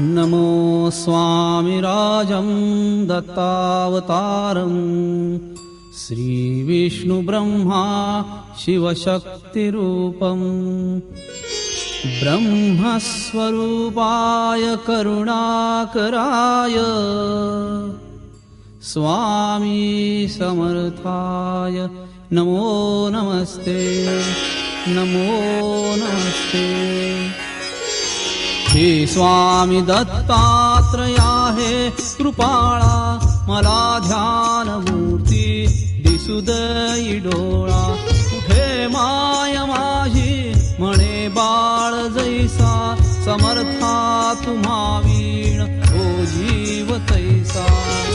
नमो स्वामिराजं दत्तावतारम्। श्रीविष्णुब्रह्मा शिवशक्तिरूपम्। ब्रह्मस्वरूपाय करुणाकराय। स्वामी समर्थाय नमो नमस्ते। नमो नमस्ते हे स्वामी दत्तात्रया हे कृपाळा मला ध्यानमूर्ती दिसुदयी डोळा. कुठे माय माझी म्हणे बाळ जैसा समर्था हो जीव तैसा.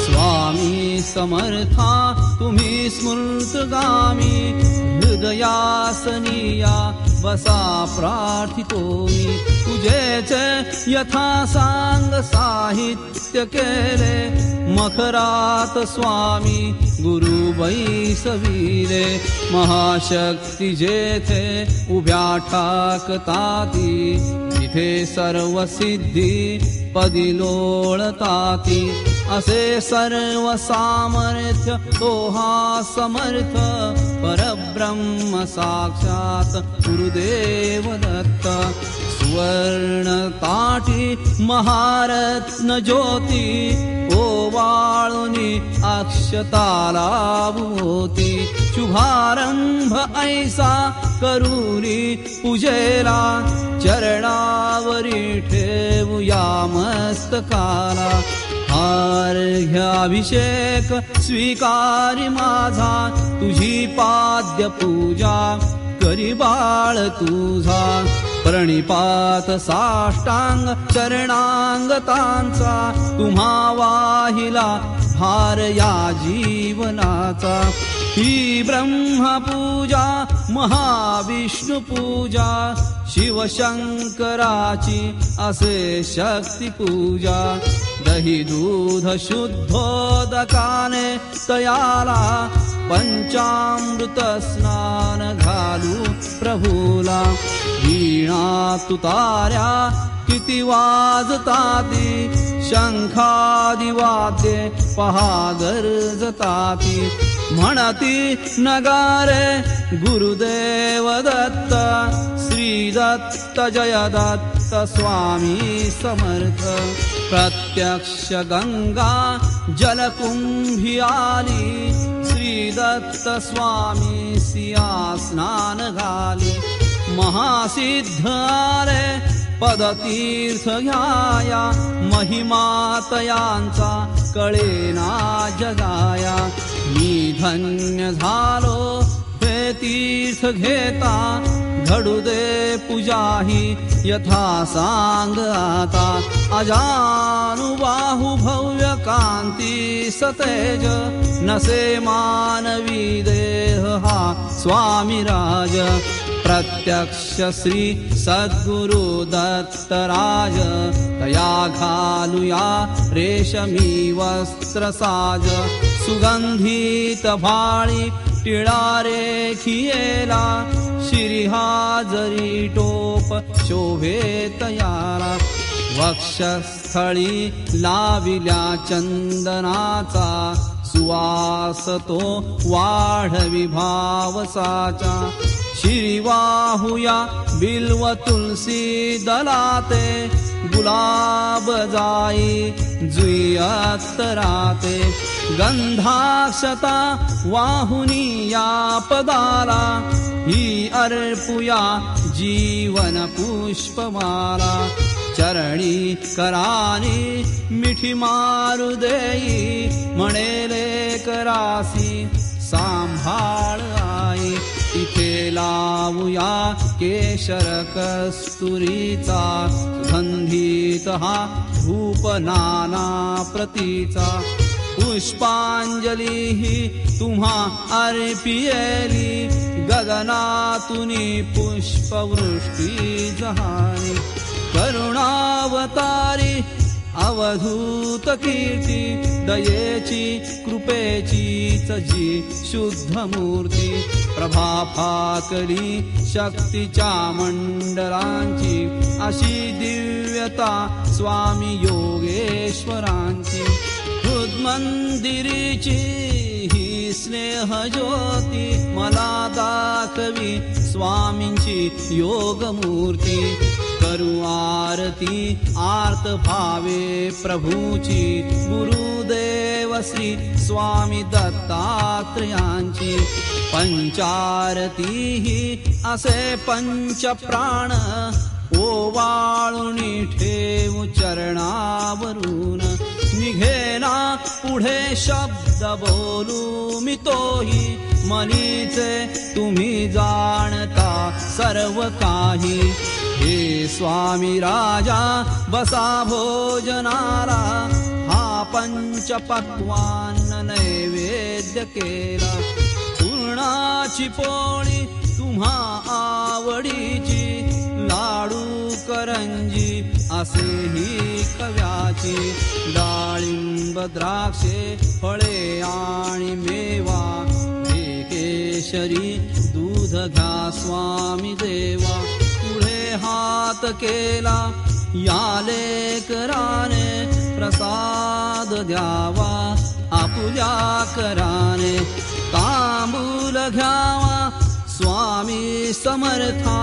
स्वामी समर्था तुम्ही स्मृतगामी हृदयासनिया बसा प्रार्थितो मी। तुझेच यथा सांग साहित्य केले मखरात स्वामी गुरु बैसविले महाशक्ती जेथे उभ्या ठाकताती तिथे सर्व सिद्धी पदी लोळताती असे सर्व सामर्थ्य तो हा समर्थ परब्रह्म साक्षात गुरुदेव दत्त। सुवर्ण ताटी महारत्न ज्योती ओवाळुनी अक्षताला भोती। शुभारंभ ऐसा करुरी पूजेला चरणावरी ठेवूया मस्तकाला अर्घ्याभिषेक स्वीकारी माझा. तुझी पाद्य पूजा करी बाळ तुझा. प्रणिपात साष्टांग चरणांगतांचा. तुम्हा वाहिला भार या जीवनाचा. ही ब्रह्मपूजा महाविष्णुपूजा शिवशंकराची असे शक्तिपूजा. दही दूध शुद्धोदकाने तयाला पंचामृत स्नान घालू प्रभूला। वीणा तुतार्या किती वाजताती शंखादिवाद्ये पहा गरजताती म्हणती नगारे गुरुदेव दत्त श्री दत्त जय दत्त स्वामी समर्थ प्रत्यक्ष गंगा जलकुंभी आली श्री दत्त स्वामी सिया स्नान घाली महासिद्ध आले पदतीर्थ घ्याया महिमातयांचा कळेना जगाया। मी धन्य झालो हे घेता घडू दे पूजाही यथा सांग आता। अजानुबाहु भव्य कांती सतेज नसे मानवी देह हा स्वामी राज। प्रत्यक्ष श्री सद्गुरु दत्तराज तया घालुया रेशमी वस्त्र साज। सुगंधित भाळी टिळा रेखियेला शिरिहाजरी टोप शोभे तयारा वक्षस्थळी लाविल्या चंदनाचा सुवास तो वाढवी भावसाचा. शिरिवाहुया बिल्व तुलसी दलाते गुलाब जाई जुई अत्तराते गंधाक्षता वाहुनी या पदाला ही अर्पुया जीवन पुष्पमाला। चरणी करानी मिठी मारू देई। म्हणेले करासी सांभाळ आई। इथे लावूया केशर प्रतीचा। पुष्पांजली ही तुम्हा अर्पियेली। गगनातुनी पुष्पवृष्टी जहानी। करुणावतारी अवधूत कीर्ती दयेची कृपेची जी शुद्ध मूर्ती। प्रभा फाकली शक्तीच्या स्वामी हृदमंदिरीची ही स्नेह ज्योती मला दाखवी स्वामींची योगमूर्ती। करू आरती आर्त भावे प्रभूची। गुरुदेव श्री स्वामी दत्तात्रयांची। पंचारती असे पंच प्राण ठेवू चरणावरून. निघेना पुढे शब्द बोलू मी तोही. मनीचे तुम्ही जाणता सर्व काही. हे स्वामी राजा बसा भोजनाला. हा पंच पक्वान नैवेद्य केला. पूर्णाची पोळी तुम्हा आवडीची असेही कव्याची डाळिंब द्राक्षे फळे आणि मेवा. केशरी दूध घ्या स्वामी देवा. पुढे हात केला याले कराने प्रसाद द्यावा. आपुल्या कराने तांबूल घ्यावा स्वामी समर्था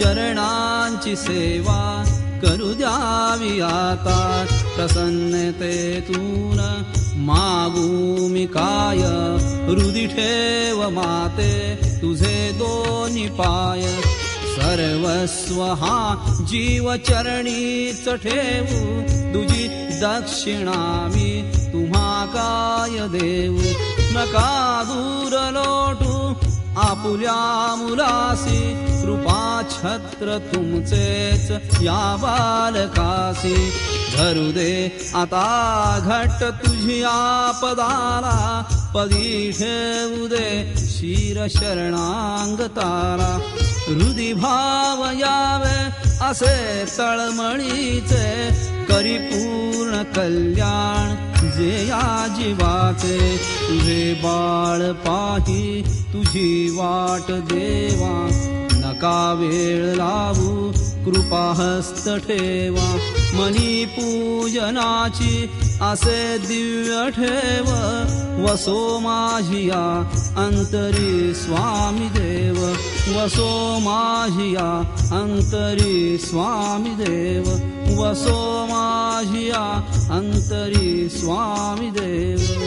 चरणांची सेवा करू द्यावी आता प्रसन्नतेतून मागू मी काय हृदि ठेव माते तुझे दोन्ही पाय सर्वस्व हा जीव चरणीच ठेवू तुझी दक्षिणा मी तुम्हा काय देऊ नका दूर लोटू आपुल्या मुलासी कृपा छत्र तुमचेच या बालकासी। धरू दे आता घट तुझी आपदाला पदी ठेवू दे शिर शरणांग तारा। हृदि भाव यावे असे तळमळीचे करी पूर्ण कल्याण जे या जीवाचे तुझे बाळ पाही तुझी वाट देवा. नका वेळ लावू कृपा हस्त ठेवा मनी पूजनाची असे दिव्य ठेव वसो माझिया अंतरी स्वामी देव वसो माझिया अंतरी स्वामी देव वसो माझिया अंतरी स्वामी देव